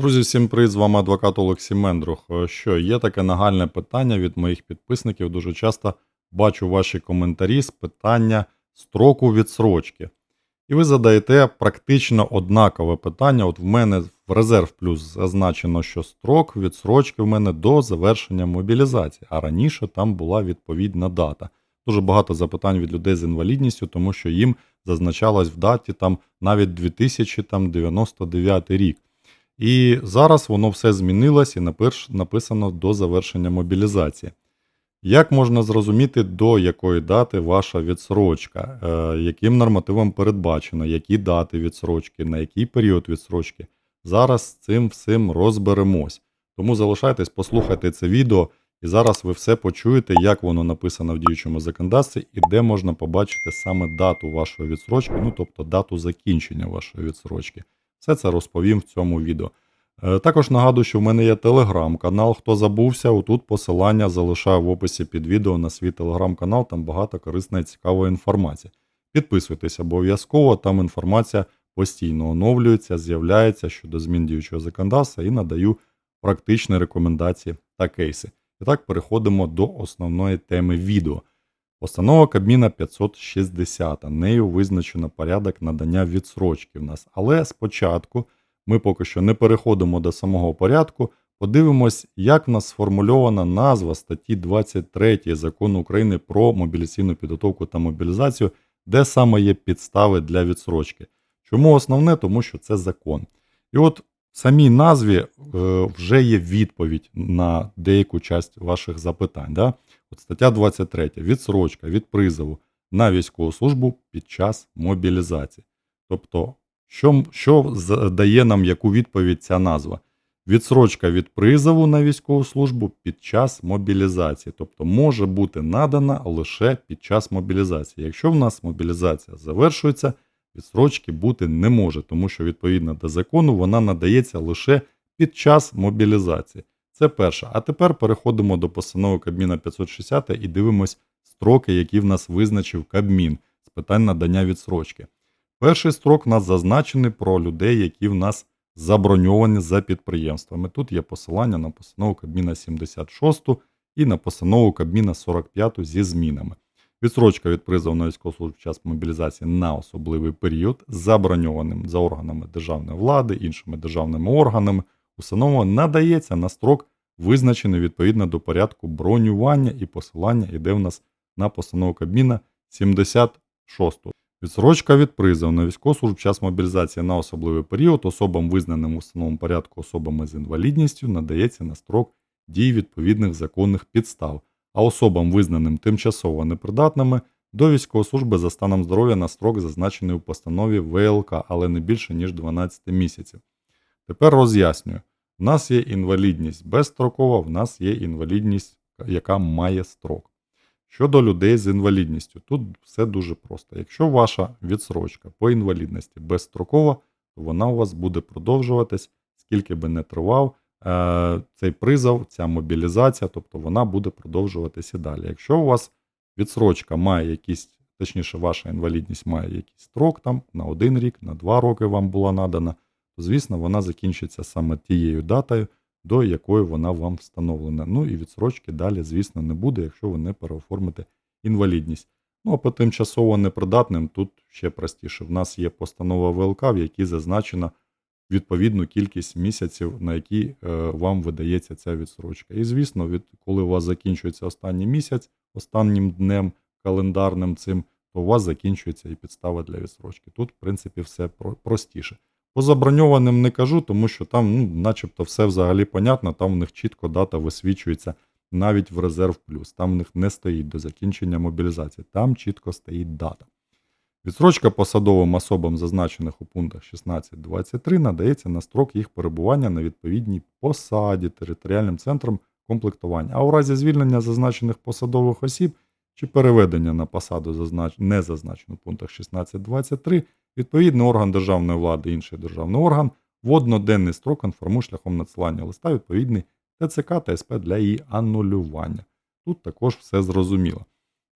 Друзі, всім привіт, з вами адвокат Олексій Мендрух. Е, Що є таке нагальне питання від моїх підписників. Дуже часто бачу ваші коментарі з питання строку відсрочки. І ви задаєте практично однакове питання. От в мене в резерв плюс зазначено, що строк відсрочки в мене до завершення мобілізації, а раніше там була відповідна дата. Дуже багато запитань від людей з інвалідністю, тому що їм зазначалось в даті там навіть 2099 рік. І зараз воно все змінилось і написано до завершення мобілізації. Як можна зрозуміти, до якої дати ваша відсрочка, е, яким нормативом передбачено, які дати відсрочки, на який період відсрочки? Зараз з цим всім розберемось. Тому залишайтесь, послухайте це відео, і зараз ви все почуєте, як воно написано в діючому законодавстві і де можна побачити саме дату вашої відсрочки, ну тобто дату закінчення вашої відсрочки. Все це розповім в цьому відео. Е, Також нагадую, що в мене є телеграм-канал. Хто забувся, отут посилання залишаю в описі під відео на свій телеграм-канал, там багато корисної цікавої інформації. Підписуйтесь обов'язково, там інформація постійно оновлюється, з'являється щодо змін діючого законодавства і надаю практичні рекомендації та кейси. І так переходимо до основної теми відео. Постанова Кабміна 560. Нею визначено порядок надання відсрочки в нас. Але спочатку ми поки що не переходимо до самого порядку. Подивимось, як в нас сформульована назва статті 23 закону України про мобіляційну підготовку та мобілізацію, де саме є підстави для відсрочки. Чому основне? Тому що це закон. І от в самій назві е, вже є відповідь на деяку часть ваших запитань. Да? От стаття 23. Відсрочка від призову на військову службу під час мобілізації. Тобто, що, що дає нам яку відповідь ця назва? Відсрочка від призову на військову службу під час мобілізації. Тобто може бути надана лише під час мобілізації. Якщо в нас мобілізація завершується, відсрочки бути не може, тому що відповідно до закону вона надається лише під час мобілізації. Це перше. А тепер переходимо до постанови Кабміна 560 і дивимось строки, які в нас визначив Кабмін з питань надання відсрочки. Перший строк у нас зазначений про людей, які в нас заброньовані за підприємствами. Тут є посилання на постанову Кабміна 76 і на постанову Кабміна 45 зі змінами. Відсрочка від призову на військову під час мобілізації на особливий період заброньованим за органами державної влади, іншими державними органами, установа надається на строк, визначений відповідно до порядку бронювання і посилання йде в нас на постанову Кабміна 76. Відсрочка від призову на військову службу час мобілізації на особливий період особам, визнаним в установленому порядку особами з інвалідністю, надається на строк дії відповідних законних підстав, а особам, визнаним тимчасово непридатними, до військової служби за станом здоров'я на строк, зазначений у постанові ВЛК, але не більше ніж 12 місяців. Тепер роз'яснюю: в нас є інвалідність безстрокова, в нас є інвалідність, яка має строк. Щодо людей з інвалідністю, тут все дуже просто. Якщо ваша відсрочка по інвалідності безстрокова, то вона у вас буде продовжуватись, скільки би не тривав е, цей призов, ця мобілізація, тобто вона буде продовжуватись і далі. Якщо у вас відсрочка має якийсь, точніше, ваша інвалідність має якийсь строк там на один рік, на два роки вам була надана, звісно вона закінчиться саме тією датою, до якої вона вам встановлена. Ну і відсрочки далі, звісно, не буде, якщо ви не переоформите інвалідність. Ну а по тимчасово непридатним тут ще простіше. В нас є постанова ВЛК, в якій зазначена відповідну кількість місяців, на які е, вам видається ця відсрочка. І звісно, від коли у вас закінчується останній місяць, останнім днем календарним цим, то у вас закінчується і підстава для відсрочки. Тут, в принципі, все про- простіше. По заброньованим не кажу, тому що там, ну, начебто, все взагалі понятно, там в них чітко дата висвічується навіть в резерв плюс. Там в них не стоїть до закінчення мобілізації, там чітко стоїть дата. Відсрочка посадовим особам, зазначених у пунктах 16-23, надається на строк їх перебування на відповідній посаді територіальним центром комплектування. А у разі звільнення зазначених посадових осіб чи переведення на посаду, не зазначену в пунктах 16-23, відповідний орган державної влади, інший державний орган в одноденний строк інформує шляхом надсилання листа відповідний ТЦК та СП для її анулювання. Тут також все зрозуміло.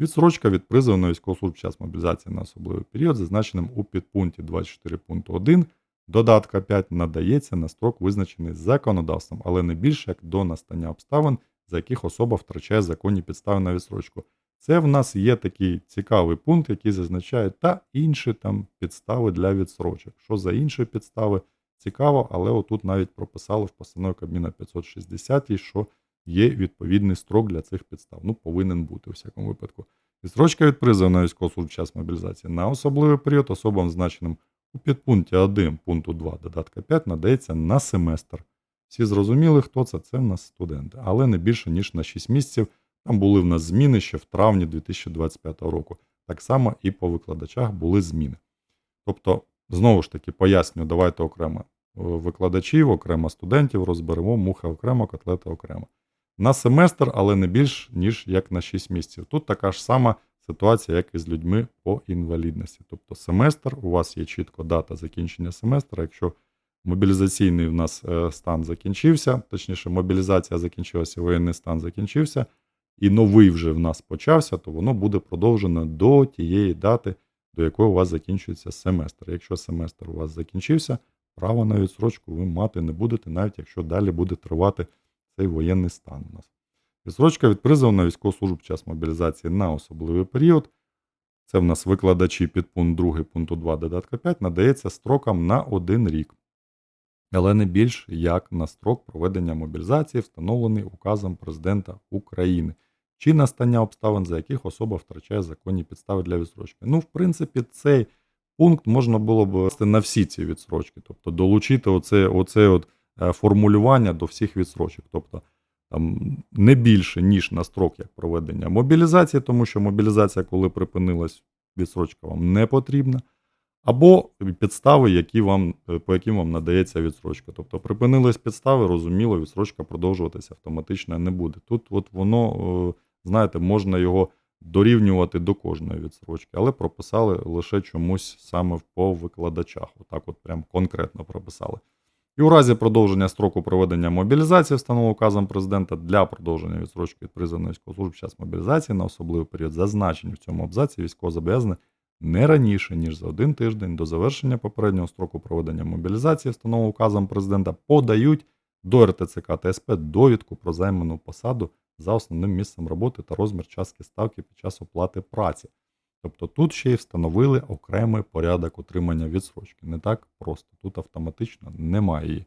Відсрочка від призову на військовослужбу час мобілізації на особливий період, зазначеним у підпункті 24 пункту 1 Додатка 5 надається на строк, визначений законодавством, але не більше як до настання обставин, за яких особа втрачає законні підстави на відсрочку. Це в нас є такий цікавий пункт, який зазначає та інші там підстави для відсрочок. Що за інші підстави? Цікаво, але отут навіть прописали в постанові Кабміна 560, що є відповідний строк для цих підстав. Ну, повинен бути у всякому випадку. Відсрочка від призову на військову службу час мобілізації на особливий період особам, значеним у підпункті 1 пункту 2 додатка 5 надається на семестр. Всі зрозуміли, хто це? Це в нас студенти, але не більше, ніж на 6 місяців. Там були в нас зміни ще в травні 2025 року. Так само і по викладачах були зміни. Тобто, знову ж таки, пояснюю, давайте окремо е, викладачів, окремо студентів розберемо, муха окремо, котлети окремо. На семестр, але не більш, ніж як на 6 місяців. Тут така ж сама ситуація, як і з людьми по інвалідності. Тобто семестр, у вас є чітко дата закінчення семестра. Якщо мобілізаційний в нас е, стан закінчився, точніше, мобілізація закінчилася, воєнний стан закінчився, і новий вже в нас почався, то воно буде продовжено до тієї дати, до якої у вас закінчується семестр. Якщо семестр у вас закінчився, права на відсрочку ви мати не будете, навіть якщо далі буде тривати цей воєнний стан у нас. Відсрочка від призову на військову службу під час мобілізації на особливий період. Це в нас викладачі під пункт 2 пункту 2 додатка 5 надається строкам на один рік, але не більш як на строк проведення мобілізації, встановлений указом президента України, чи настання обставин, за яких особа втрачає законні підстави для відсрочки. Ну, в принципі, цей пункт можна було б на всі ці відсрочки, тобто долучити оце, оце от е, формулювання до всіх відсрочок. Тобто там не більше, ніж на строк як проведення мобілізації, тому що мобілізація, коли припинилась, відсрочка вам не потрібна. Або підстави, які вам, е, по яким вам надається відсрочка. Тобто припинились підстави, розуміло, відсрочка продовжуватися автоматично не буде. Тут от воно, е, знаєте, можна його дорівнювати до кожної відсрочки, але прописали лише чомусь саме по викладачах. Отак, от прям конкретно прописали. І у разі продовження строку проведення мобілізації, встановленого указом президента для продовження відсрочки від призовної військової служби під час мобілізації на особливий період, зазначені в цьому абзаці військовозобов'язаний не раніше, ніж за один тиждень до завершення попереднього строку проведення мобілізації, встановленого указом президента, подають до РТЦК та СП довідку про займану посаду за основним місцем роботи та розмір частки ставки під час оплати праці. Тобто тут ще й встановили окремий порядок отримання відсрочки. Не так просто. Тут автоматично немає її.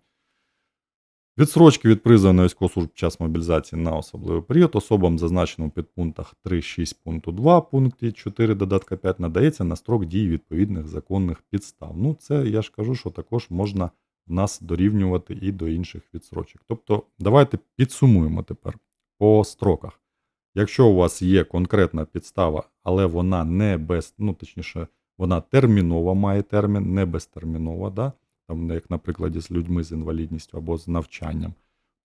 Відсрочки від призову на військовослужбу під час мобілізації на особливий період особам, зазначеним у підпунктах 3.6 пункту 2 пункті 4 додатка 5 надається на строк дії відповідних законних підстав. Ну, це я ж кажу, що також можна нас дорівнювати і до інших відсрочок. Тобто, давайте підсумуємо тепер по строках. Якщо у вас є конкретна підстава, але вона не без, ну точніше, вона термінова має термін, не безтермінова, да? там, як на прикладі з людьми з інвалідністю або з навчанням,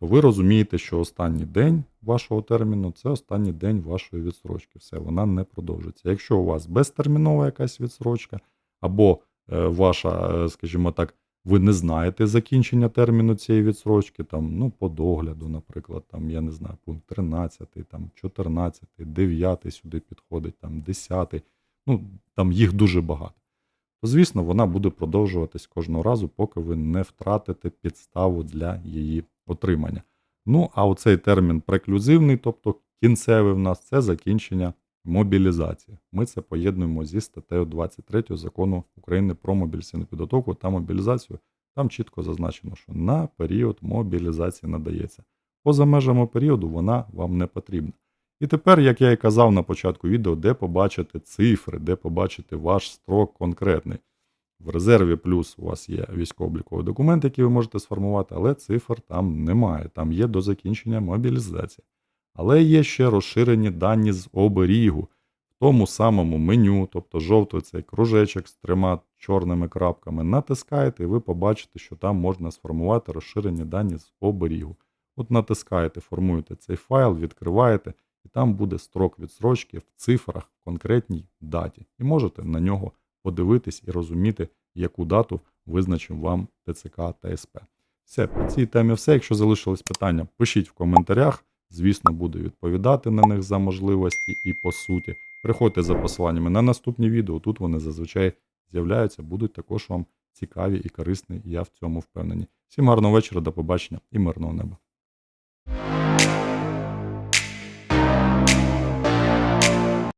то ви розумієте, що останній день вашого терміну це останній день вашої відсрочки. Все, вона не продовжиться. Якщо у вас безтермінова якась відсрочка, або е, ваша, е, скажімо так, ви не знаєте закінчення терміну цієї відсрочки, там, ну, по догляду, наприклад, там, я не знаю, пункт 13, там, 14, 9 сюди підходить, там, 10, ну, там їх дуже багато. То, звісно, вона буде продовжуватись кожного разу, поки ви не втратите підставу для її отримання. Ну, а оцей термін преклюзивний, тобто кінцевий в нас, це закінчення мобілізації. Ми це поєднуємо зі статтею 23 закону України про мобілізаційну підготовку та мобілізацію. Там чітко зазначено, що на період мобілізації надається. Поза межами періоду вона вам не потрібна. І тепер, як я і казав на початку відео, де побачити цифри, де побачити ваш строк конкретний. В резерві плюс у вас є військово-обліковий документ, який ви можете сформувати, але цифр там немає. Там є до закінчення мобілізації. Але є ще розширені дані з оберігу в тому самому меню, тобто жовтий цей кружечок з трьома чорними крапками. Натискаєте, і ви побачите, що там можна сформувати розширені дані з оберігу. От натискаєте, формуєте цей файл, відкриваєте, і там буде строк відсрочки в цифрах в конкретній даті. І можете на нього подивитись і розуміти, яку дату визначив вам ТЦК та СП. Все, по цій темі все. Якщо залишились питання, пишіть в коментарях. Звісно, буду відповідати на них за можливості і по суті. Приходьте за посиланнями на наступні відео. Тут вони зазвичай з'являються, будуть також вам цікаві і корисні, я в цьому впевнений. Всім гарного вечора, до побачення і мирного неба.